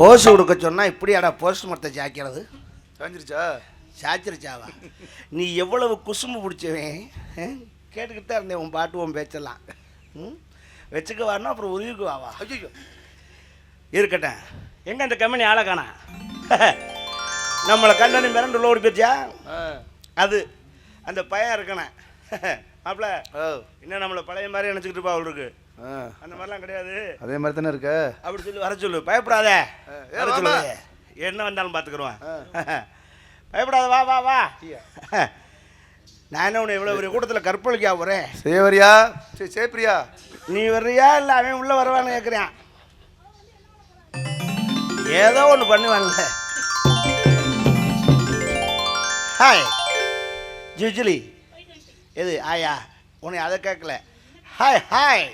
போஸ் கொடுக்க சொன்னா இப்படியாடா போஸ்ட் மரத்தை சாய்க்கிறது? சாஞ்சிருச்சா சாச்சிருச்சாவா நீ எவ்வளவு குசும்பு பிடிச்சவன் ஆ? கேட்டுக்கிட்டு தான் இருந்தேன் உன் பாட்டு உன் பேச்செல்லாம். ம்? வச்சுக்க வரணும் அப்புறம் உருவிக்கு வாவா ஐயோ இருக்கட்டும். எங்க அந்த கம்பெனி ஆளை காணா? நம்மளை கண்டனி மிரண்டு லோடு போச்சியா அது அந்த பையன் இருக்கணும். மாப்பிள ஓ இன்னும் நம்மளை பழைய மாதிரி நினச்சிக்கிட்டு இருப்பா அவருக்கு ஆ அந்த மாதிரிலாம் கிடையாது. அதே மாதிரி தானே இருக்க? அப்படி சொல்லி வர சொல்லு. பயப்படாத. வர. சொல்லு. என்ன வந்தாலும் பார்த்துக்குருவான். பயப்படாத வா வா வா. நான் என்ன உன்னை இவ்வளோ பெரிய கூட்டத்தில் கற்பழிக்கா போகிறேன் சேவரியா? சரி சேப்பிரியா? நீ வர்றியா? இல்லை அவன் உள்ளே வருவான்னு கேட்குறான் ஏதோ ஒன்று பண்ணுவான்ல. ஹாய் ஜுஜிலி. எது? ஆயா. உன்னை அதை கேட்கல ஹாய் ஹாய்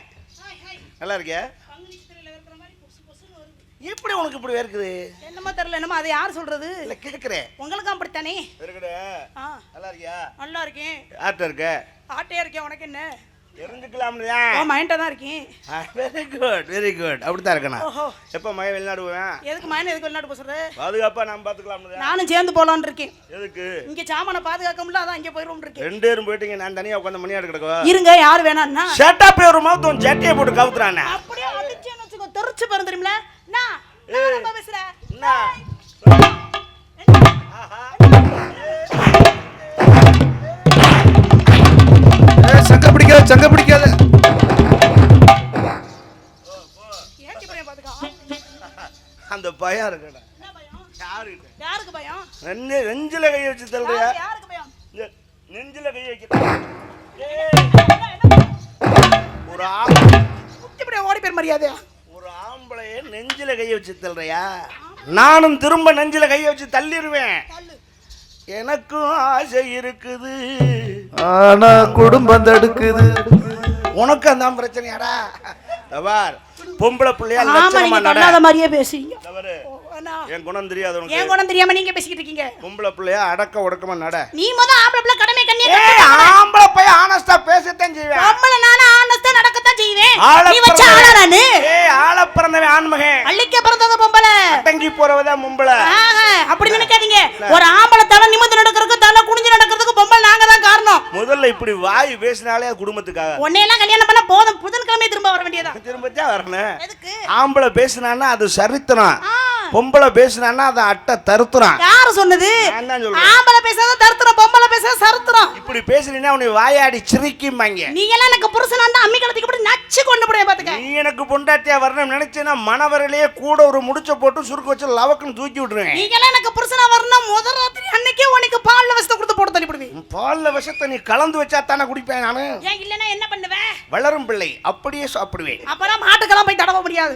நல்லா இருக்கியா? எப்படி உனக்கு இப்படி இருக்குது என்னமோ தெரியல என்னமோ அதை யார் சொல்றது? இல்லை கேட்குறேன் உங்களுக்கும் அப்படித்தானே? இருக்குடே ஆ. நல்லா இருக்கியா? நல்லா இருக்கேன். ஆட்ட இருக்க? ஆட்டையா இருக்கேன் உனக்கு என்ன? எரிஞ்சுக்கலாம்லையா ஓ மைண்டா தான் இருக்கேன். வெரி குட் வெரி குட் அப்படி தான் இருக்கணும். எப்போ மய வெளிநாடு போவேன்? எதுக்கு மயன் எதுக்கு வெளிநாட்டு போசுறது பாதுகாப்பாக நான் பார்த்துக்கலாம்லையா நானும் சேர்ந்து போலான்னு இருக்கேன். எதுக்கு? இங்க சாமான பாதுகாக்க முடியல அதான் இங்க போயிரும் இருக்கேன். ரெண்டு பேரும் போயிட்டீங்க நான் தனியாக உட்காந்து மணியாடு கிடக்கவா? இருங்க யார் வேணாம்னா ஷட்டா போய் ஒரு மவுத்து உன் சட்டையை போட்டு கவுத்துறானே. அப்படியே அடிச்சேன்னு வச்சுக்கோ தெரிச்சு பாரு தெரியுமில நான் நான் பேசுறேன். என்ன சங்க பிடிக்காத சங்க பிடிக்காத. அந்த பயம் இருக்கடா. என்ன பயம்? யாருக்கிட்ட? யாருக்கு பயம்? நெஞ்சில கை வச்சு தள்ளுறியா? நெஞ்சில கை வைக்க. பயம்? ஒரு ஆம்பளை ஓடி பேர் மரியாதையா? ஒரு ஆம்பளைய நெஞ்சில கை வச்சு தள்ளுறியா? நானும் திரும்ப நெஞ்சில கை வச்சு தள்ளிடுவேன் தள்ளு. எனக்கும் ஆசை இருக்குது. ஆனா குடும்பம் தடுக்குது. உனக்கு அந்த பிரச்சனையாடா. தபார் பொம்பளை பிள்ளையா லட்சணமா நட. மாதிரியே பேசுறீங்க. என் குணம் தெரியாது உனக்கு என் குணம் தெரியாம நீங்க பேசிக்கிட்டு இருக்கீங்க. பொம்பளை பிள்ளையா அடக்க ஒடுக்கமா நட. நீ முத ஆம்பளை பிள்ளை கடமை கண்ணிய ஆம்பளை பையன் ஆனஸ்டா பேசத்தான் செய்வேன். ஆம்பளை நானும் ஆனஸ்டா நடக்கத்தான் செய்வேன். ஆளப் நீ வச்ச ஆளா பிறந்தவன். நானு? ஏய் ஆள பிறந்தவன் ஆண்மகன் அள்ளிக்க பிறந்தது பொம்பளை. அடங்கி போறவதான் மும்பளை? அப்படி நினைக்காதீங்க. ஒரு ஆம்பளை தலை நிமிர்ந்து நடக்கிறதுக்கு தலை குனிஞ்சு நடக்கிறதுக்கு பொம்பளை நாங்க தான் காரணம். முதல்ல இப்படி வாய் பேசினாலே குடும்பத்துக்காக. உன்னையெல்லாம் கல்யாணம் பண்ண போதும். புதன்கிழமை திரும்ப வர வேண்டியதா திரும்பத்தான் வரணும் எதுக்கு? ஆம்பளை பேசினான்னா அது சரித்திரம். பொம்பளை பேசினான்னா அது அட்டை தருத்துறான். யாரு சொன்னது? தான். ஆம்பளை பேசாத தருத்திரம் பொம்பளை பேசாத சருத்திரம். இப்படி பேசுனீங்கன்னா உன்னை வாயாடி சிரிக்கும்பாங்க. நீ எல்லாம் எனக்கு புருஷனா இருந்தா அம்மி கலத்துக்கு இப்படி நச்சு கொண்டு போடுவேன் பாத்துக்க. நீ எனக்கு பொண்டாட்டியா வரணும் நினைச்சேன்னா மணவரையிலேயே கூட ஒரு முடிச்ச போட்டு சுருக்கு வச்சு லவக்குன்னு தூக்கி விட்டுருவேன். நீங்க எல்லாம் எனக்கு புருஷனா வரணும். முதல் ராத்திரி அன்னைக்கே உனக்கு பால்ல வசத்தை கொடுத்து போட்டு தள்ளி விடுவேன் உன் பால்ல விஷத்தை நீ கலந்து வச்சா தானே குடிப்பேன் நானு? ஏன் இல்லைன்னா என்ன பண்ணுவேன் வளரும் பிள்ளை அப்படியே சாப்பிடுவேன். அப்பதான் மாட்டுக்கெல்லாம் போய் தடவ முடியாது.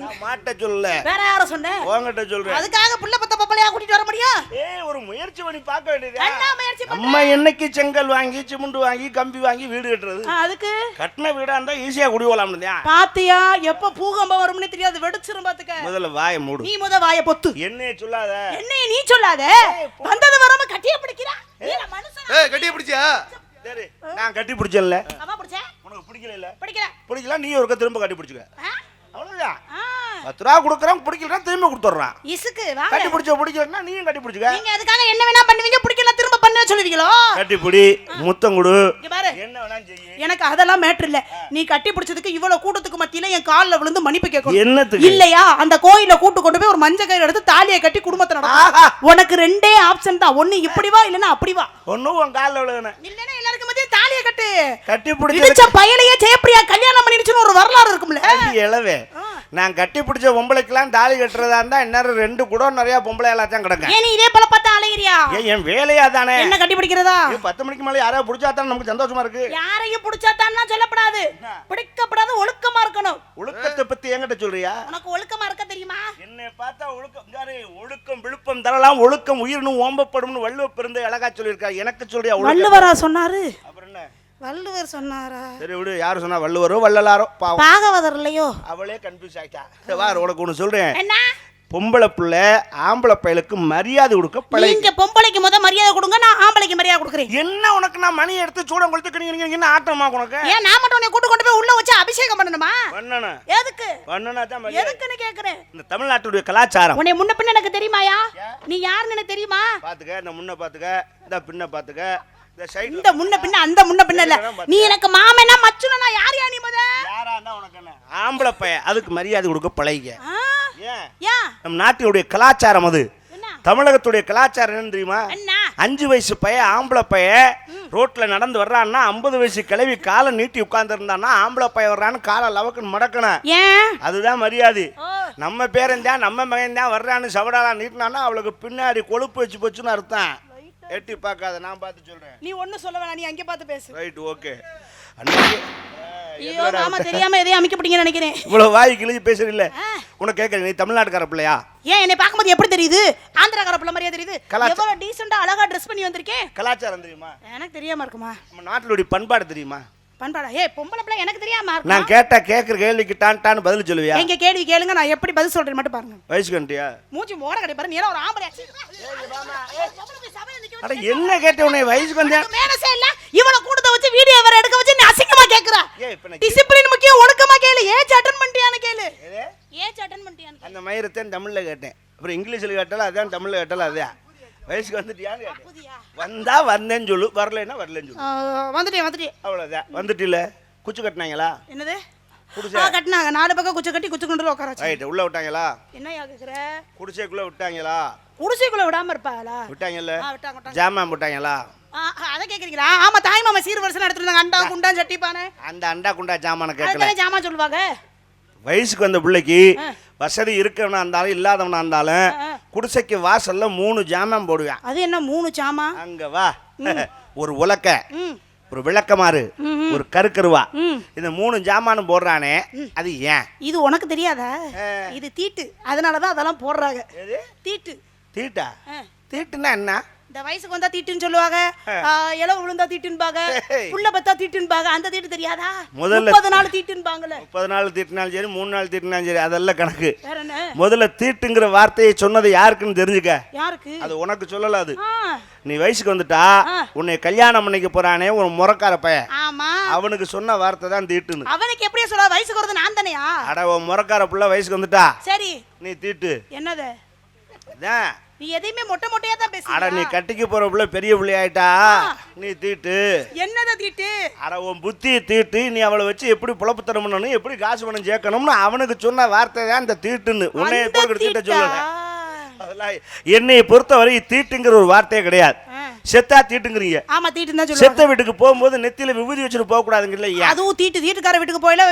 நான் மாட்ட சொல்லல. வேற யார சொன்ன? உங்ககிட்ட சொல்றேன். அதுக்காக புள்ள பத்த பப்பளையா கூட்டிட்டு வர முடியும்? ஏய் ஒரு முயற்சி பண்ணி பார்க்க வேண்டியதா. என்ன முயற்சி நம்ம என்னைக்கு செங்கல் வாங்கி சிமெண்ட் வாங்கி கம்பி வாங்கி வீடு கட்டுறது? அதுக்கு? கட்டின வீடா இருந்தா ஈஸியா குடி போலாம்னு பாத்தியா எப்ப பூகம்பம் வரும்னு தெரியாது வெடிச்சிரும் பாத்துக்க. முதல்ல வாயை மூடு. நீ முத வாய பொத்து. என்னைய சொல்லாத. என்னைய நீ சொல்லாத. வந்தது வராம கட்டிய பிடிக்கிறா. கட்டிய பிடிச்சியா? சரி நான் கட்டி பிடிச்சேன்ல. அவ பிடிச்ச? உனக்கு பிடிக்கல இல்ல. பிடிக்கல. பிடிக்கல நீ ஒருக்க திரும்ப கட்டி பிடிச்சுக்க? அவ்வளவுதான். பத்து ரூபா கொடுக்குறான் பிடிக்கலன்னா திரும்ப கொடுத்துட்றான். இசுக்கு கட்டி பிடிச்ச பிடிக்கலன்னா நீயும் கட்டி பிடிச்சுக்க. நீங்க அதுக்காக என்ன வேணா பண்ணுவீங்க? பிடிக்கல பண்ண சொல்லுவீங்களோ? கட்டி பிடி முத்தம் கொடு எனக்கு அதெல்லாம் மேட்ரு இல்ல. நீ கட்டி பிடிச்சதுக்கு இவ்வளவு கூட்டத்துக்கு மத்தியில என் கால்ல விழுந்து மன்னிப்பு கேட்கணும். என்னத்துக்கு? இல்லையா? அந்த கோயில கூட்டு கொண்டு போய் ஒரு மஞ்ச கயிறு எடுத்து தாலியை கட்டி குடும்பத்தை. நடக்கும் உனக்கு ரெண்டே ஆப்ஷன் தான். ஒண்ணு இப்படி வா இல்லைன்னா அப்படி வா. ஒன்னும் உன் காலில் விழுகணும் இல்லைன்னா எல்லாருக்கும் கட்டு. கட்டி பிடிச்ச இடிச்ச பயலையே ஜெயப்பிரியா கல்யாணம் பண்ணிடுச்சுன்னு ஒரு வரலாறு இருக்கும்ல? இளவே. நான் கட்டி பிடிச்ச பொம்பளைக்கெல்லாம் தாலி கட்டுறதா இருந்தா இந்நேரம் ரெண்டு குடம் நிறைய பொம்பளை எல்லாத்தையும் கிடக்கும். ஏன் இதே போல பார்த்தா அலையிறியா? ஏன் என் வேலையா தானே? என்ன கட்டி பிடிக்கிறதா? பத்து மணிக்கு மேலே யாராவது பிடிச்சா தானே நமக்கு சந்தோஷமா இருக்கு. யாரையும் பிடிச்சாத்தான்னா சொல்லப்படாது. பிடிக்கப்படாது ஒழுக்கமா இருக்கணும். ஒழுக்கத்தை பத்தி என்கிட்ட சொல்றியா? உனக்கு ஒழுக்கமா இருக்க தெரியுமா? என்னை பார்த்தா ஒழுக்கம் இந்தாரு, ஒழுக்கம் விழுப்பம் தரலாம். ஒழுக்கம் உயிர்னு ஓம்பப்படும்னு வள்ளுவ பிறந்த அழகா சொல்லியிருக்கா எனக்கு சொல்றியா வள்ளுவரா சொன்னாரு. வள்ளுவர் சொன்னாரா? சரி விடு யாரு சொன்னா வள்ளுவரோ வள்ளலாரோ? பாவம். பாகவதர் இல்லையோ அவளே கன்ஃபியூஸ் ஆயிட்டா. சரி, வாரு உனக்கு ஒன்று சொல்றேன். என்ன? பொம்பளை பிள்ளை ஆம்பளை பயலுக்கு மரியாதை கொடுக்க பழகி. நீங்க பொம்பளைக்கு முத மரியாதை கொடுங்க நான் ஆம்பளைக்கு மரியாதை கொடுக்குறேன். என்ன உனக்கு நான் மணி எடுத்து சூடம் கொடுத்து என்ன ஆட்டமா உனக்கு? ஏன் நான் மட்டும் உன்னை கூட்டு கொண்டு போய் உள்ள வச்சு அபிஷேகம் பண்ணணுமா? பண்ணணும் எதுக்கு? பண்ணனா தான் மரியாதை. எதுக்குன்னு கேக்குறேன். இந்த தமிழ்நாட்டுடைய கலாச்சாரம். உன்னை முன்ன பின்ன எனக்கு தெரியுமாயா? நீ யாருன்னு எனக்கு தெரியுமா? பாத்துக்க இந்த முன்ன பாத்துக்க இந்த பின்ன பாத்துக்க. இந்த முன்ன பின்ன அந்த முன்ன பின்ன இல்ல நீ எனக்கு மாமனா மச்சுனா யார் யா நீ முத? யாரா இருந்தா உனக்கு என்ன? ஆம்பளை பையன். அதுக்கு மரியாதை கொடுக்க பழகிக்க. ஏன்? நம் நாட்டினுடைய கலாச்சாரம் அது. தமிழகத்துடைய கலாச்சாரம் என்ன தெரியுமா? அஞ்சு வயசு பையன் ஆம்பளை பையன் ரோட்ல நடந்து வர்றான்னா ஐம்பது வயசு கிளவி காலை நீட்டி உட்கார்ந்துருந்தான்னா ஆம்பளை பையன் வர்றான்னு காலை லவக்குன்னு மடக்கணும். அதுதான் மரியாதை. நம்ம பேரன் தான் நம்ம மகன் தான் வர்றான்னு சவடாலா நீட்டினான்னா அவளுக்கு பின்னாடி கொழுப்பு வச்சு போச்சுன்னு அர்த்தம். எட்டி பார்க்காத நான் பார்த்து சொல்றேன். நீ ஒண்ணும் சொல்ல வேணாம் நீ அங்கே பார்த்து பேசு. ரைட் ஓகே அன்னைக்கு ஐயோ மாமா தெரியாம எதையும் அமைக்கப்பட்டீங்கன்னு நினைக்கிறேன். இவ்வளவு வாய் கிழிஞ்சு பேசுறீல்ல? உனக்கு கேட்கறேன் நீ தமிழ்நாட்டுக்கார பிள்ளையா? ஏன் என்னை பார்க்கும்போது எப்படி தெரியுது? ஆந்திராக்கார பிள்ளை மாதிரியா தெரியுது? எவ்வளவு டீசெண்டா அழகா ட்ரெஸ் பண்ணி வந்திருக்கேன். கலாச்சாரம் தெரியுமா? எனக்கு தெரியாம இருக்குமா? நம்ம நாட்டினுடைய பண்பாடு தெரியுமா? பண்பாடா? ஏய் பொம்பளை பிள்ளை எனக்கு தெரியாம நான் கேட்டா கேட்குற கேள்விக்கு டான் டான்னு பதில் சொல்லுவியா? எங்க கேள்வி கேளுங்க நான் எப்படி பதில் சொல்றேன் மட்டும் பாருங்க. வயசுக்கு வந்துட்டியா மூஞ்சி மோர கடை பாரு நீ எல்லாம் ஒரு ஆம்பளை. அட என்ன கேட்ட உன்னை வயசுக்கு வந்தேன் மேனஸே இல்ல இவள கூடத வச்சு வீடியோ வேற எடுக்க வச்சு நீ அசிங்கமா கேக்குற. டிசிப்ளின் முக்கியம் ஒழுக்கமா கேளு. ஏஜ் அட்டன் பண்ணிட்டியான்னு கேளு? ஏஜ் அட்டன் பண்ணிட்டியான்னு அந்த மயிரத்தான் தமிழ்ல கேட்டேன். அப்புறம் இங்கிலீஷ்ல கேட்டாலும் அதான் தமிழ்ல கேட்டாலும் அதான். வயசுக்கு வந்துட்டியான்னு கேட்டேன் வந்தா வந்தேன்னு சொல்லு. வரலைன்னா வரலன்னு சொல்லு. வந்துட்டேன் வந்துட்டேன் அவ்வளோதான் வந்துட்டில குச்சி கட்டினாங்களா? என்னது? குடிசை. கட்டினாங்க. நாலு பக்கம் குச்சை கட்டி குச்சி கொண்டு உட்கார ரைட்டு. உள்ள விட்டாங்களா? என்னையா கேக்குற? குடிசைக்குள்ள விட்டாங்களா? குடிசைக்குள்ள விடாம இருப்பாளா? விட்டாங்கல்ல. ஜாமான் ஆ, அதை கேக்குறீங்களா? ஆமா தாய் மாமா சீர் வருஷம் எடுத்துட்டு இருந்தாங்க அண்டா குண்டா சட்டி பானை அந்த அண்டா குண்டா ஜாமானை கேட்கல ஜாமான் சொல்லுவாங்க? வயசுக்கு வந்த பிள்ளைக்கு வசதி இருக்கவனா இருந்தாலும் இல்லாதவனா இருந்தாலும். குடிசைக்கு வாசல்ல மூணு ஜாமான் போடுவேன். அது என்ன மூணு சாமா அங்க வா. ஒரு உலக்க ஒரு விளக்கமாறு ஒரு கருக்கருவா. இந்த மூணு ஜாமானும் போடுறானே அது ஏன்? இது உனக்கு தெரியாதா? இது தீட்டு. அதனாலதான் அதெல்லாம் போடுறாங்க. தீட்டு. தீட்டா? ஆ. தீட்டுனா என்ன? இந்த வயசுக்கு வந்தா தீட்டுன்னு சொல்லுவாங்க. இளவு விழுந்தா தீட்டுன்பாங்க. புள்ள பத்தா தீட்டுன்பாங்க. அந்த தீட்டு தெரியாதா? முதல்ல- முப்பது நாள் தீட்டுன்பாங்கல்ல. முப்பது நாள் தீட்டினாலும் சரி மூணு நாள் தீட்டினாலும் சரி அதெல்லாம் கணக்கு. முதல்ல தீட்டுங்கிற வார்த்தையை சொன்னது யாருக்குன்னு தெரிஞ்சுக்க. யாருக்கு? அது உனக்கு சொல்லல அது. நீ வயசுக்கு வந்துட்டா. உன்னை கல்யாணம் பண்ணிக்க போறானே ஒரு முறக்கார பையன். அவனுக்கு சொன்ன வார்த்தை தான் தீட்டுன்னு. அவனுக்கு எப்படியா சொல்ல வயசுக்கு வருது நான் தானையா? அட உன் முறக்கார புள்ள வயசுக்கு வந்துட்டா. சரி. நீ தீட்டு. என்னது. நீ எதையுமே மொட்டை மொட்டையா தான் அட நீ பேசுற கட்டிக்க போற புள்ள பெரிய பிள்ளையாயிட்டா நீ தீட்டு. என்னத தீட்டு? அட உன் புத்தியை தீட்டு. நீ அவளை வச்சு எப்படி புழப்பு தரம் பண்ணணும் எப்படி காசு பணம் சேர்க்கணும்னு அவனுக்கு சொன்ன வார்த்தை தான் இந்த தீட்டுன்னு. உன்னை எப்படி தீட்ட தீட்டா? அதெல்லாம் என்னைய பொறுத்தவரை தீட்டுங்கிற ஒரு வார்த்தையே கிடையாது. செத்தா தீட்டுங்கிறீங்க. ஆமா தீட்டுன்னு தான் செத்த வீட்டுக்கு போகும்போது நெத்தியில விபூதி வச்சுட்டு போக கூடாதுங்கல்ல ஏன்? அதுவும் தீட்டு தீட்டுக்கார வீட்டுக்கு போயில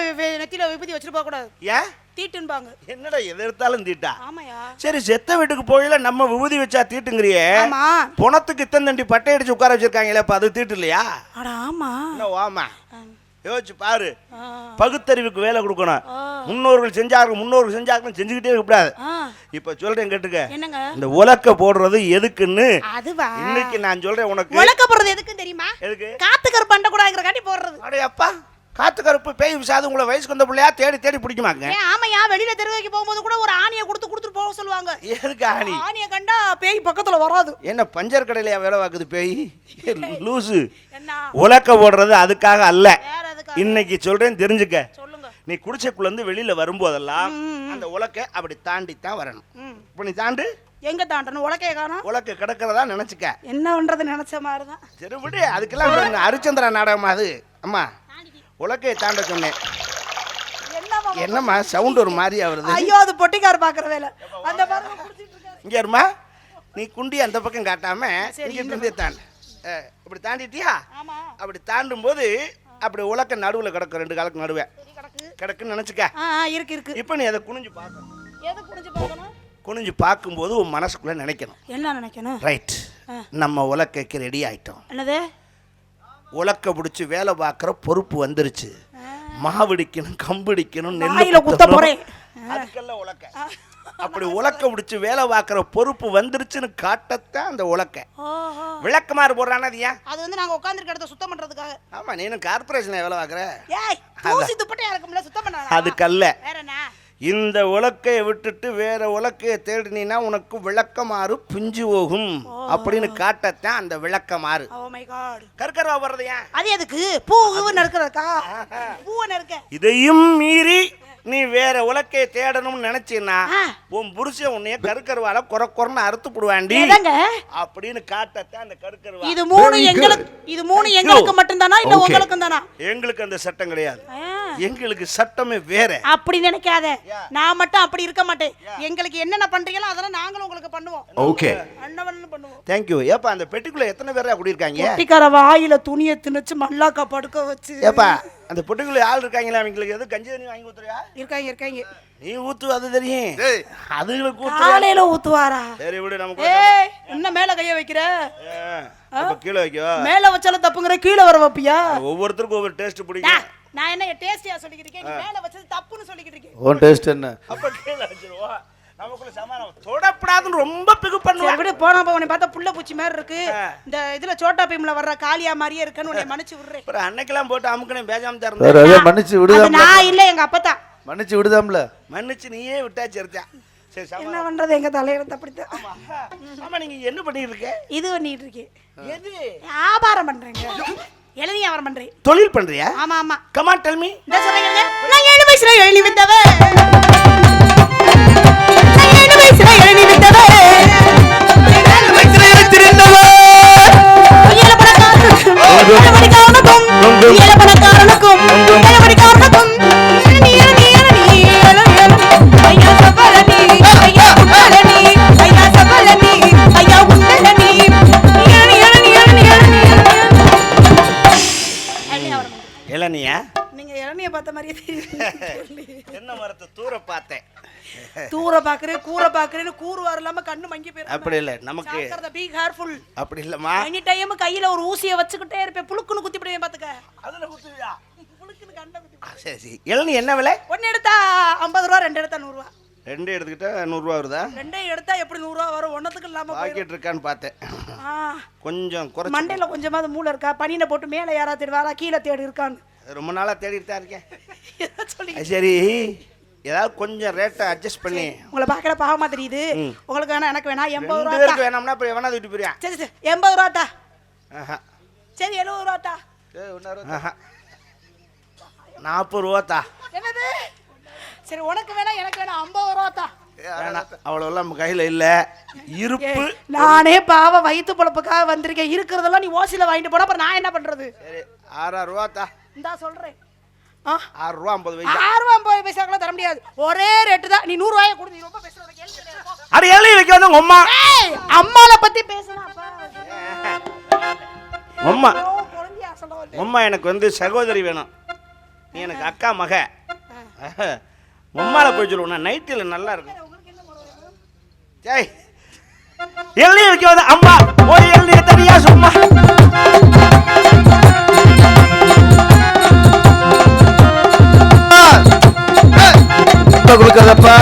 நெத்தியில விபூதி வச்சுட்டு போக கூடாது ஏன்? தீட்டுன்பாங்க. என்னடா எது எடுத்தாலும் தீட்டா? ஆமாயா. சரி செத்த வீட்டுக்கு போயில நம்ம விபூதி வச்சா தீட்டுங்கிறியே. ஆமா. புணத்துக்கு இத்தந்தண்டி பட்டை அடிச்சு உட்கார வச்சிருக்காங்களே அப்ப அது தீட்டு இல்லையா அட ஆமா. என்ன வாமா ஆ. யோசிச்சு பாரு. பகுத்தறிவுக்கு வேலை கொடுக்கணும். முன்னோர்கள் செஞ்சாங்க முன்னோர்கள் செஞ்சாங்க செஞ்சுக்கிட்டே ஆ. இப்ப சொல்றேன் கேட்டுக்க. என்னங்க? இந்த உலக்க போடுறது எதுக்குன்னு இன்னைக்கு நான் சொல்றேன் உனக்கு. உலக்க போடுறது எதுக்குன்னு தெரியுமா? எதுக்கு? காத்துக்கரு பண்ண கூடாதுங்கிற காட்டி போடுறது. அடே அப்பா காத்து கருப்பு பேய் விசாது உங்களை வயசுக்கு வந்த பிள்ளையா தேடி தேடி பிடிக்குமாங்க? ஏன் ஆமையா வெளியில தெருவைக்கு போகும்போது கூட ஒரு ஆணியை கொடுத்து கொடுத்துட்டு போக சொல்லுவாங்க. எதுக்கு ஆணி? ஆணியை கண்டா பேய் பக்கத்துல வராது. என்ன பஞ்சர் கடையிலயா வேலை பார்க்குது பேய்? லூசு. என்ன? உலக்க போடுறது அதுக்காக அல்ல. இன்னைக்கு சொல்றேன் தெரிஞ்சுக்க. நீ குடிசைக்குள்ள இருந்து வெளியில வரும்போதெல்லாம் அந்த உலக்க அப்படி தாண்டி தான் வரணும். இப்போ நீ தாண்டு. எங்க தாண்டணும்? உலக்கைய காணோம்? உலக்க கிடக்கிறதா நினைச்சுக்க. என்ன பண்றது? நினைச்ச மாதிரிதான். சரி விடு அதுக்கெல்லாம் இந்த ஹரிச்சந்திரா நாடகமா அது? அம்மா. உலக்கையை தாண்ட சொன்னேன். என்னம்மா சவுண்ட் ஒரு மாதிரியா வருது ஐயோ அது பொட்டிக்கார் பாக்குற வேலை. அந்த. இங்க இருமா. நீ குண்டி அந்த பக்கம் காட்டாம சரி, இங்க இருந்தே தாண்டு. இப்படி தாண்டிட்டியா? அப்படி தாண்டும் போது அப்படி உலக்க நடுவுல கிடக்கும் ரெண்டு காலுக்கு நடுவே. கிடக்குன்னு நினைச்சுக்க. இருக்கு இருக்கு. இப்போ நீ அதை குனிஞ்சு பார்க்கணும். எது குடிச்சு பார்க்கணும்? குனிஞ்சு பார்க்கும்போது உன் மனசுக்குள்ள நினைக்கணும். என்ன நினைக்கணும்? ரைட் நம்ம உலக்கைக்கு ரெடி ஆயிட்டோம். என்னது? உலக்க பிடிச்சி வேலை பார்க்குற பொறுப்பு வந்துருச்சு. மாவடிக்கணும் கம்பிடிக்கணும் நெல்லு வாயில குத்த. போறேன். அதுக்கெல்லாம் உலக்க. அப்படி உலக்க பிடிச்சி வேலை பார்க்குற பொறுப்பு வந்துருச்சுன்னு காட்டத்தான் அந்த உலக்க. விளக்குமாறு போடுறானா அது ஏன்? அது வந்து நாங்க உட்காந்துருக்க இடத்த சுத்தம் பண்றதுக்காக. ஆமா நீனும் கார்பரேஷன் வேலை பார்க்குற? அதுக்கல்ல. வேற என்ன? இந்த உலக்கையை விட்டுட்டு வேற உலக்கையை தேடினீன்னா உனக்கு விளக்கமாறு பிஞ்சு போகும் அப்படின்னு காட்டத்தான் அந்த விளக்கமாறு. காட் கற்கரவா வர்றது ஏன் அது எதுக்கு? பூவு நறுக்கிறதுக்கா? பூவை நறுக்க. இதையும் மீறி நீ வேற உலக்கையை தேடணும்னு நினைச்சீன்னா. உன் புருஷன் உன்னைய கருக்கருவால குறை குறைன்னு அறுத்து போடுவாண்டி அப்படின்னு காட்டத்தான் அந்த கருக்கருவா இது மூணு எங்களுக்கு இது மூணு எங்களுக்கு மட்டும்தானா? இல்ல Okay. உங்களுக்கும் தானா? எங்களுக்கு அந்த சட்டம் கிடையாது. எங்களுக்கு சட்டமே வேற. அப்படி நினைக்காத. நான் மட்டும் அப்படி இருக்க மாட்டேன். எங்களுக்கு என்னென்ன பண்றீங்களோ அதெல்லாம் நாங்களும் உங்களுக்கு பண்ணுவோம். ஓகே. அண்ணவன் பண்ணுவோம். தேங்க்யூ ஏப்பா அந்த பெட்டிக்குள்ள எத்தனை பேரா குடியிருக்காங்க? குட்டிக்கார வாயில துணியை திணிச்சு மல்லாக்கா படுக்க வச்சு. ஏப்பா அந்த பெட்டிக்குள்ள ஆள் இருக்காங்களா அவங்களுக்கு எது கஞ்சி தண்ணி வாங்கி ஊத்துறியா இருக்காங்க இருக்காங்க. நீ ஊத்து அது தெரியும். டேய். அதுங்களுக்கு காலையில ஊத்துவாரா? சரி விடு நமக்கு ஏய் என்ன மேல கைய வைக்கிற? அப்ப கீழே வைக்கவா? மேல வச்சாலும் தப்புங்கிற கீழே வர வைப்பியா? ஒவ்வொருத்தருக்கும் ஒவ்வொரு டேஸ்ட் பிடிக்கும். நான் என்ன டேஸ்டியா சொல்லிக்கிட்டு இருக்கேன்? நீ மேல வச்சது தப்புன்னு சொல்லிக்கிட்டு இருக்கேன். உன் டேஸ்ட் என்ன? அப்ப கீழே வச்சிருவோம் நமக்குள்ள சமாதானம். தொடப்படாதுன்னு ரொம்ப பிகு சரி பண்ணுவேன் விடு போனா உன்னை பார்த்தா புள்ள பூச்சி மாதிரி இருக்கு. இந்த இதுல சோட்டா பீம்ல வர்ற காளியா மாதிரியே இருக்குன்னு உன்னை மன்னிச்சு விடுறேன். அன்னைக்கெல்லாம் போட்டு அமுக்கனே பேசாம தான் மன்னிச்சு விடுதாம்ல? நான் இல்ல எங்க அப்பதான் மன்னிச்சு விடுதாம்ல? மன்னிச்சு நீயே விட்டாச்சு இருந்தேன் சரி என்ன பண்றது? எங்க தலையில அப்படித்தான். ஆமா. ஆமா நீங்க என்ன பண்ணிட்டு இருக்க? இது பண்ணிட்டு இருக்கேன். எது? வியாபாரம் பண்றேங்க எழுதி வியாபாரம் பண்றேன். தொழில் பண்றியா? ஆமா ஆமா. கமான் டெல் மீ இந்த சொல்றீங்க நான் ஏழு வயசுல எழுதி வித்தவ தூர பாக்குறேன் கூற பாக்குறேன்னு கூறுவார் இல்லாம கண்ணு மங்கி போயிரும். அப்படி இல்லை நமக்கு பி கேர்ஃபுல் அப்படி இல்லம்மா. எனி டைம் கையில ஒரு ஊசியை வச்சுக்கிட்டே இருப்பேன் புழுக்குன்னு குத்தி போடுவேன் பாத்துக்க. அதுல குத்துவியா? புழுக்குன்னு கண்ட குத்தி ஆ, சரி சரி. இளநீ என்ன விலை? ஒன்னு எடுத்தா ஐம்பது ரூபா ரெண்டு எடுத்தா நூறு ரூபா. ரெண்டு எடுத்துக்கிட்டா நூறுரூவா வருதா? ரெண்டையும் எடுத்தா எப்படி நூறு ரூபா வரும்? ஒன்னத்துக்கு இல்லாம போயிரும். பாக்கெட் இருக்கான்னு பார்த்தேன். ஆ, கொஞ்சம் குறைச்சி மண்டையில கொஞ்சமாவது மூளை இருக்கா? பனியில போட்டு மேல யாரா தேடுவாரா கீழே தேடி இருக்கான்னு. ரொம்ப நாளாக தேடிட்டு தான் இருக்கேன். சரி. ஏதாவது கொஞ்சம் ரேட்டை அட்ஜஸ்ட் பண்ணி. உங்களை பார்க்கற பாவமா தெரியுது. உங்களுக்கு வேணா எனக்கு வேணா எண்பது ரூபா பேருக்கு வேணாம்னா அப்புறம் எவனா தூக்கிட்டு போயிருவேன். சரி சரி எண்பது ரூபாட்டா ஆஹா. சரி எழுபது ரூபாட்டா ஆஹா. நாற்பது ரூபாத்தா? என்னது? சரி உனக்கு வேணா எனக்கு வேணா ஐம்பது ரூபாத்தா? வேணாம். அவ்வளோலாம் நம்ம கையில் இல்லை. இருப்பு. நானே பாவம் வயிற்று பொழப்புக்காக வந்திருக்கேன். இருக்கிறதெல்லாம் நீ ஓசில வாங்கிட்டு போனா அப்புறம் நான் என்ன பண்றது? சரி ஆறாயிரம் ரூபாத்தா? இந்தா சொல்றேன். ஆ ஆறு ரூபா ஐம்பது பைசா. ஆறு ரூபா ஐம்பது பைசாக்கெல்லாம் தர முடியாது. ஒரே ரேட்டு தான். நீ நூறு ரூபாயை கொடு நீ ரொம்ப பேசுற உனக்கு கேள்வி கிடையாது. போ. அட எழுதி வைக்க வந்து உங்க அம்மா. அம்மால பத்தி பேசணும் எனக்கு வந்து சகோதரி வேணும். நீ எனக்கு அக்கா மக. உம்மால போய் சொல்லுவோம் நைட்டில் நல்லா இருக்கும். ஜெய் எழுதி வைக்க வந்து அம்மா ஒரு எழுதி தனியா சும்மா. கொடுக்கறதப்பா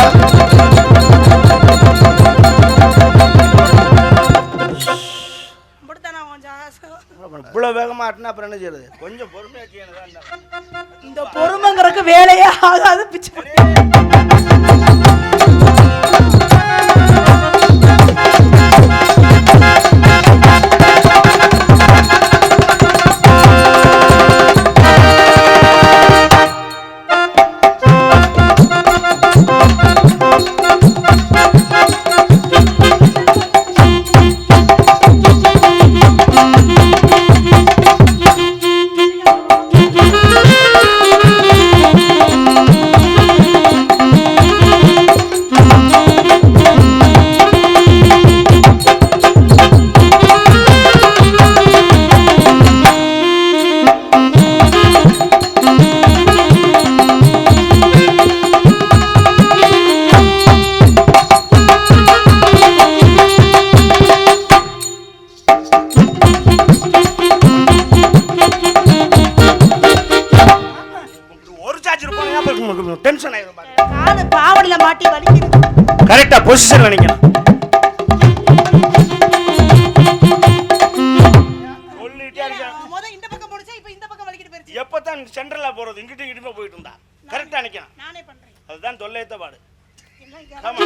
ஆசை. இவ்வளோ வேகமாக ஆட்டினா அப்புறம் என்ன செய்யறது? கொஞ்சம் பொறுமையாக இந்த பொறுமைங்கிறதுக்கு வேலையே ஆகாது பிச்சை. போயிருச்சு. எப்போ தான் சென்ட்ரலாக போகிறது இங்கிட்டும் இங்கிட்டும் போயிட்டு இருந்தா. கரெக்டாக நினைக்கணும் நானே பண்றேன். அதுதான் தொல்லையத்த பாடு. Come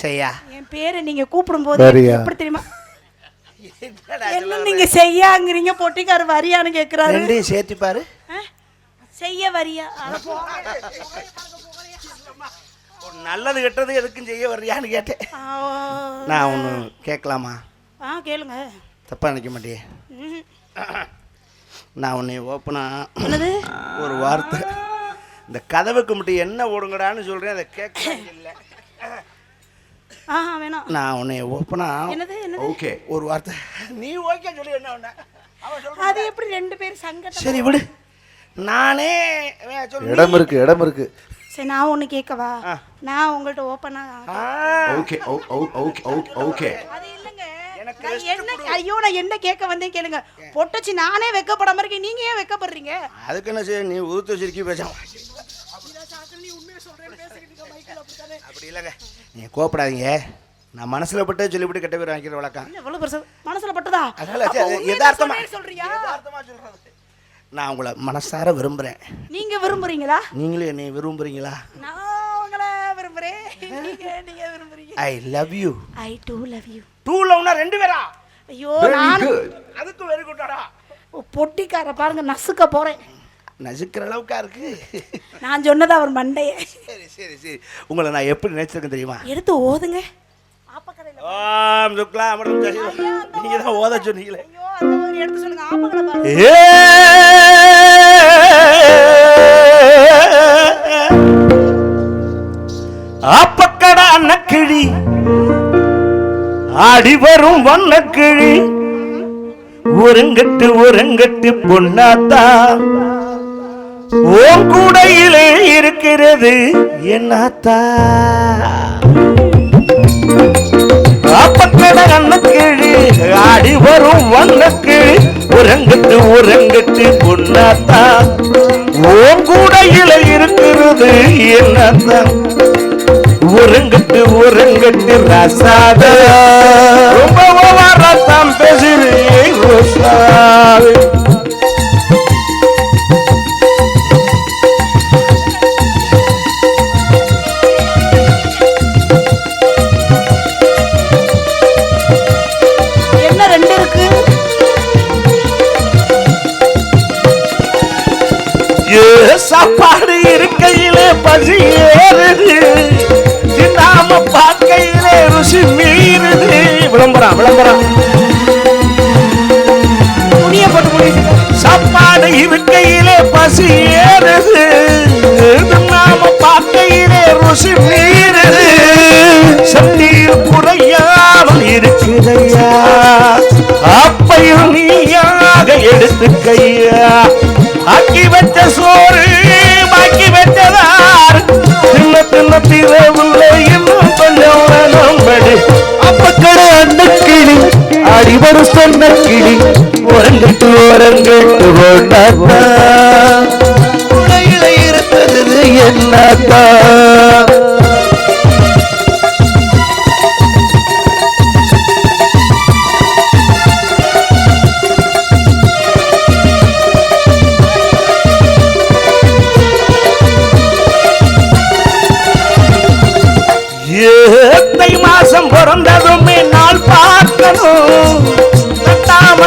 செய்யா? என் பேரை நீங்க கூப்பிடும் போது? எப்படி தெரியுமா? என்ன நீங்க செய்யாங்கிறீங்க பொட்டிக்காரு வரியான்னு கேக்குறாரு. ரெண்டையும் சேர்த்து பாரு. ஆ? செய்ய வரியா? நல்லது கெட்டது எதுக்கும் செய்ய வர்றியான்னு கேட்டேன். ஆ, நான் ஒன்று கேட்கலாமா? ஆ கேளுங்க. தப்பா நினைக்க மாட்டியே. நான் உன்னை ஓப்பனா ஒரு வார்த்தை. இந்த கதவுக்கு மட்டும் என்ன ஓடுங்கடான்னு சொல்கிறேன் அதை கேட்க இல்லை. ஆஹா வேணாம். நான் உன்னை ஓப்பனா என்னது என்னது? ஓகே ஒரு வார்த்தை. நீ ஓகே சொல்லி என்ன. அது எப்படி ரெண்டு பேரும் சங்கடம் சரி விடு. நானே சொல்லு. இடம் இருக்கு இடம் இருக்கு. சரி நான் ஒண்ணு கேட்கவா. நான் உங்கள்ட்ட ஓப்பனா okay, okay. அது இல்லைங்க. என்ன ஐயோ நான் என்ன கேட்க வந்தேன் கேளுங்க. பொட்டச்சி நானே வெக்கப்படாம இருக்கேன். நீங்க ஏன் வெக்கப்படுறீங்க? அதுக்கு என்ன செய்ய நீ வச்சிருக்கி பேசாம. அப்படி இல்லைங்க. நீ கோப்படாதீங்க நான் மனசுல பட்டு சொல்லிவிட்டு கெட்ட பேர் வாங்கிக்கிற வழக்கம். என்ன இவ்வளவு பெருசு மனசுல பட்டதா? அதனால சொன்னேன்னு சொல்றியா? யதார்த்தமா சொல்றது. நான் உங்களை மனசார விரும்புறேன். நீங்க விரும்புறீங்களா? நீங்களும் என்னை விரும்புறீங்களா? நான் உங்களை விரும்புறேன். நீங்க விரும்புறீங்க? I love you I too love you too லவ்னா ரெண்டு பேரா? ஐயோ நான். அதுக்கும் வெரி குட்டாடா பொட்டிக்கார பாருங்க நசுக்க போறேன். நசுக்கிற அளவுக்கா இருக்கு. நான் சொன்னது அவர் மண்டைய. சரி சரி சரி. உங்களை நான் எப்படி நினைச்சிருக்கேன் தெரியுமா? எடுத்து ஓதுங்க. ஓம் சுக்லா சசிவம் நீங்க தான் ஓத சொன்னீங்களே. எடுத்து சொல்லுங்க. ஆப்பக்கடை அன்னக்கிழி ஆடி வரும் வண்ணக்கிழி ஒருங்கட்டு ஒருங்கட்டு பொன்னாத்தா. ஓம் கூடையிலே இருக்கிறது என்னாத்தா ஆப்பக்கட அன்னக்கிழி ஆடி வரும் வண்ணக்கிழி உறங்கட்டு உறங்கட்டு பொண்ணாத்தா ஓம் கூடையில இருக்கிறது என்னத்தா உறங்கட்டு உறங்கட்டு ரசாத. ரொம்ப ஓவரத்தான் பேசுறேன் ரோசாவே சாப்பாடு இருக்கையிலே பசி ஏறுது. தின்னாம பார்க்கையிலே ருசி மீறுது. விளம்பரம் விளம்பரம். சாப்பாடு இருக்கையிலே பசி ஏறுது. தின்னாம பார்க்கையிலே ருசி மீறுது. கிளி உறங்கட்டு உறங்கட்டு கொண்டாத்தா உலகில இருந்தது என்னத்தான்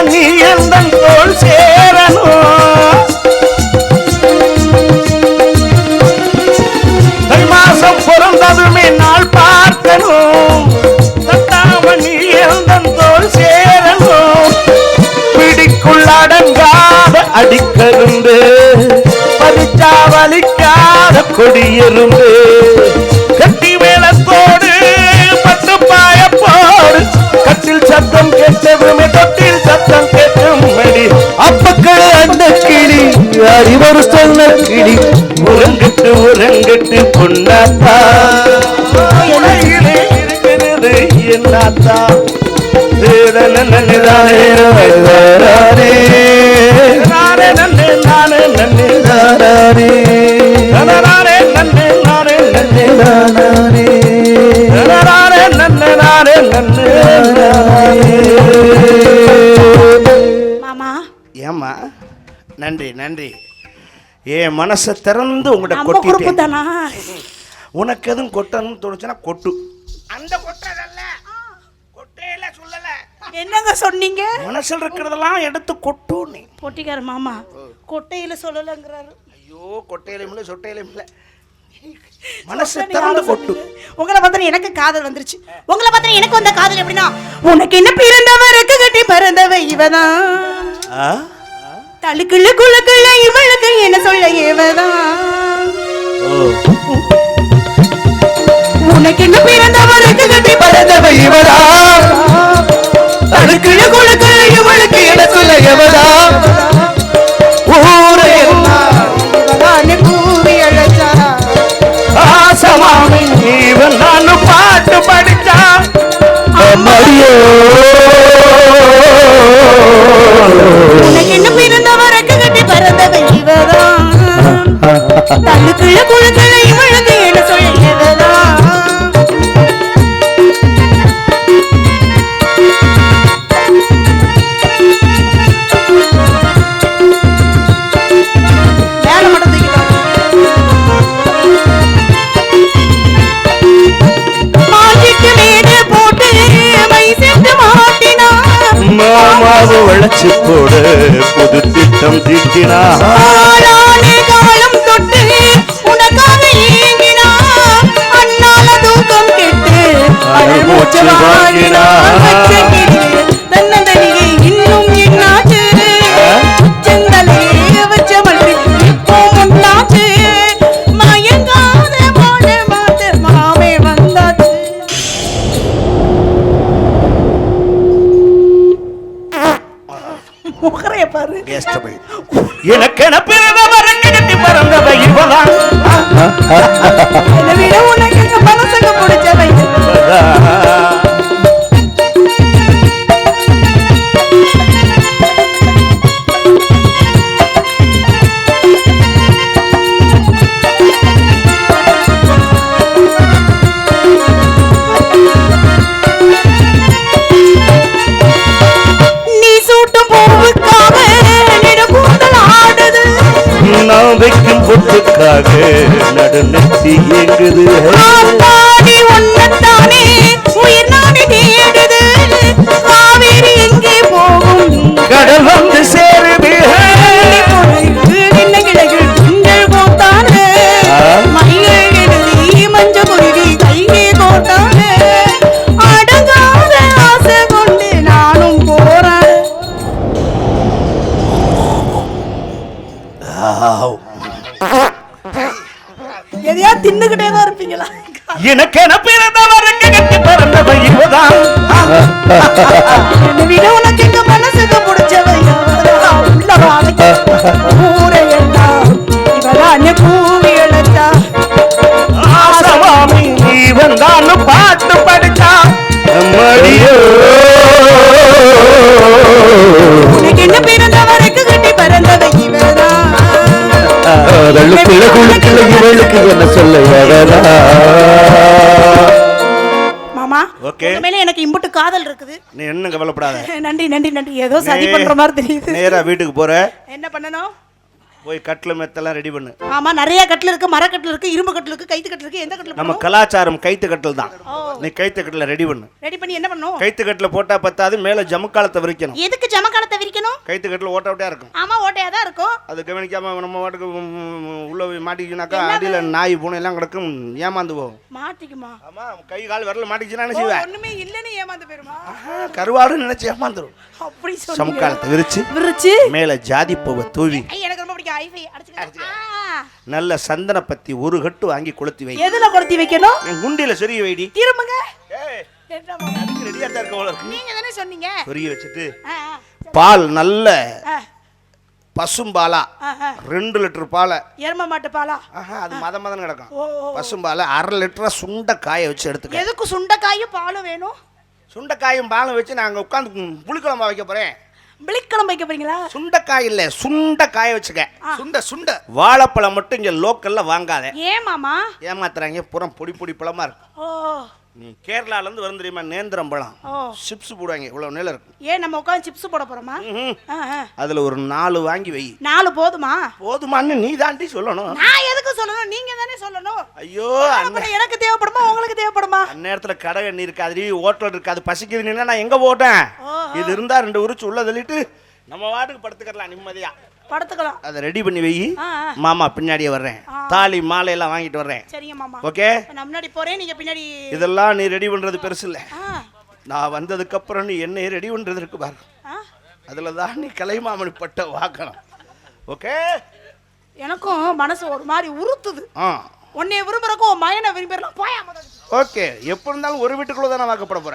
நீ எந்த தோல் சேரணும் தை மாசம் பிறந்ததுமே நாள் பார்க்கணும் தட்டாமணி எழுந்தன் தோல் சேரணும் பிடிக்குள் அடங்காத அடிக்கருந்து பறிச்சா வலிக்காத கொடியிருந்து கட்டிவே சத்தம் கேட்டதுமே தொட்டில் சத்தம் கேட்டும் மடி அப்பக்கள அந்த கிளி அறிவொரு சொன்ன கிளி உறங்கிட்டு உறங்கிட்டு பொன்னாத்தா உலகிலே என்னாத்தா நானே நானே நன்னே நானே நன்னே நானே நன்றி. என் மனசை திறந்து உங்கள்கிட்ட கொட்டிட்டேன். தானா உனக்கு எதுவும் கொட்டணும்னு தோணுச்சுன்னா கொட்டு. அந்த கொட்டுறதல்ல. கொட்டையில சொல்லல. என்னங்க சொன்னீங்க? மனசில் இருக்கிறதெல்லாம் எடுத்து கொட்டு நீ பொட்டிக்கார மாமா கொட்டையில சொல்லலங்கிறாரு. ஐயோ கொட்டையிலும் இல்லை சொட்டையிலும் இல்லை மனசு திறந்து கொட்டு. உங்களை பார்த்தா எனக்கு காதல் வந்துருச்சு. உங்களை பார்த்தா எனக்கு வந்த காதல் எப்படின்னா உனக்கு என்ன பிறந்தவருக்கு கட்டி பிறந்தவ இவதான் ஆ? தழுக்குள்ள குழுக்குள்ள இவளுக்கு என்ன சொல்ல இவதான் உனக்கு என்ன பிறந்தவருக்கு கட்டி பறந்தவ இவரா தடுக்குள்ள குழுக்குள்ள இவளுக்கு என சொல்ல ஆசமாமி இவன் நானும் பாட்டு படிச்சா? உனக்கு என்ன பிறந்தவருக்கு கட்டி பிறந்தவ இவதான் தழுக்குள்ள குழுக்குள்ள இவளுக்கு உழைச்சு போடு. புது திட்டம் தீட்டினா. ஆளானே முகரைய எனக்கென பொட்டுக்காக நடுநெத்தி ஆத்தாடி உன்னத்தானே உயிர் நாடி தேடுது. காவேரி எங்கே போகும்? கடல் விட உனக்கு எங்க மனசுக்கு பிடிச்சவ இவதான். உள்ள வாழைக்கு ஊரை எல்லாம் இவதான் பூவி இழந்தா ஆசமாமி இவன் தான் பாட்டு படிச்சா மடியோ உனக்கு என்ன பிறந்தவருக்கு கட்டி பிறந்தவ இவதான் தள்ளுக்குள்ள குழுக்குள்ள இவளுக்கு என்ன சொல்ல எவரா உங்க மேல எனக்கு இம்புட்டு காதல் இருக்குது. நீ என்ன கவலைப்படாத. நன்றி நன்றி நன்றி. ஏதோ சதி பண்ற மாதிரி தெரியுது. நேரா வீட்டுக்கு போற. என்ன பண்ணணும்? போய் கட்டில் மெத்தெல்லாம் ரெடி பண்ணு. ஆமா நிறைய கட்டில் இருக்கு மரக்கட்டில் இருக்கு இரும்பு கட்டில் இருக்கு கைத்து கட்டில் இருக்கு எந்த கட்டில் நம்ம கலாச்சாரம் கைத்து கட்டில் தான். ஓ. நீ கைத்து கட்டில் ரெடி பண்ணு. ரெடி பண்ணி என்ன பண்ணும்? கைத்து கட்டில் போட்டா பத்தாது மேலே ஜமுக்காலத்தை விரிக்கணும். எதுக்கு ஜமக்காலத்தை விரிக்கணும்? கைத்து கட்டில் ஓட்ட ஓட்டையா இருக்கும். ஆமா ஓட்டையா தான் இருக்கும். அது கவனிக்காம நம்ம வாட்டுக்கு உள்ள மாட்டிக்கினாக்கா அடியில் நாய் பூனை எல்லாம் கிடக்கும். ஏமாந்து போகும். மாட்டிக்குமா? ஆமா கை கால் விரல ஓ, செய்வேன் ஒண்ணுமே இல்லைன்னு ஏமாந்து போயிருமா? கருவாடுன்னு நினைச்சு ஏமாந்துரும். அப்படி சொல்லி சமுக்காலத்தை விரிச்சு விரிச்சு? மேலே ஜாதி பூவை தூவி எனக்கு ரொம்ப பிடிக்கும். ஐஃபை அடிச்சுக்க. ஆ. நல்ல சந்தன பத்தி ஒரு கட்டு வாங்கி கொளுத்தி வை. எதுல கொளுத்தி வைக்கணும்? என் குண்டியில சொருகி வைடி. திரும்புங்க என்ன? அதுக்கு ரெடியா தான் இருக்க போல இருக்கு. நீங்க தானே சொன்னீங்க? சொருகி வச்சுட்டு பால் நல்ல பசும்பாலா. ரெண்டு லிட்டர் பாலை. எரும மாட்டு பாலா? அது மத மதம் கிடக்கும். பசும்பாலை அரை லிட்டரா சுண்ட காய வச்சு எடுத்துக்க. எதுக்கு சுண்டைக்காயும் பாலும் வேணும்? சுண்டைக்காயும் பாலும் வச்சு அங்கே உட்காந்து புளிக்குழம்பா வைக்க போறேன். விழிக்கிழம்பு வைக்க போறீங்களா? சுண்டைக்காய் இல்ல சுண்ட காய வச்சுக்க. சுண்ட சுண்ட. வாழைப்பழம் மட்டும் இங்க லோக்கல்ல வாங்காத. ஏன் மாமா? ஏமாத்துறாங்க புறம் பொடி பொடி பழமா இருக்கும் ஓ. நீ கேரளால இருந்து வரும் தெரியுமா? நேந்திரம் பழம் சிப்ஸ் போடுவாங்க இவ்வளவு நீளம் இருக்கும் ஏன் நம்ம உட்காந்து சிப்ஸ் போட போறோமா. அதுல ஒரு நாலு வாங்கி வை. நாலு போதுமா? போதுமான்னு நீ தாண்டி சொல்லணும். நான் எதுக்கு சொல்லணும்? நீங்க தானே சொல்லணும். ஐயோ எனக்கு தேவைப்படுமா? உங்களுக்கு தேவைப்படுமா? அந்நேரத்துல கடை எண்ணி இருக்காது ஹோட்டல் இருக்காது பசிக்குதுன்னா நான் எங்க போட்டேன். இது இருந்தா ரெண்டு உரிச்சு உள்ள தள்ளிட்டு நம்ம வாட்டுக்கு படுத்துக்கலாம் நிம்மதியா. படுத்துக்கலாம் அதை ரெடி பண்ணி வை. மாமா பின்னாடியே வர்றேன். தாலி மாலை எல்லாம் வாங்கிட்டு வர்றேன். சரிங்க மாமா. ஓகே? நான் முன்னாடி போறேன் நீங்க பின்னாடி. இதெல்லாம் நீ ரெடி பண்றது பெருசு இல்ல நான் வந்ததுக்கு அப்புறம் நீ என்ன ரெடி பண்றது இருக்கு பாரு. அதுல தான் நீ கலைமாமணி பட்ட வாக்கணும் ஓகே? எனக்கும் மனசு ஒரு மாதிரி உறுத்துது. ஆ. உன்னைய விரும்புறக்கும் உன் மயனை விரும்பிடலாம். போயா முதல்ல. ஓகே. எப்போ இருந்தாலும் ஒரு வீட்டுக்குள்ள தானே வாக்கப்பட போற.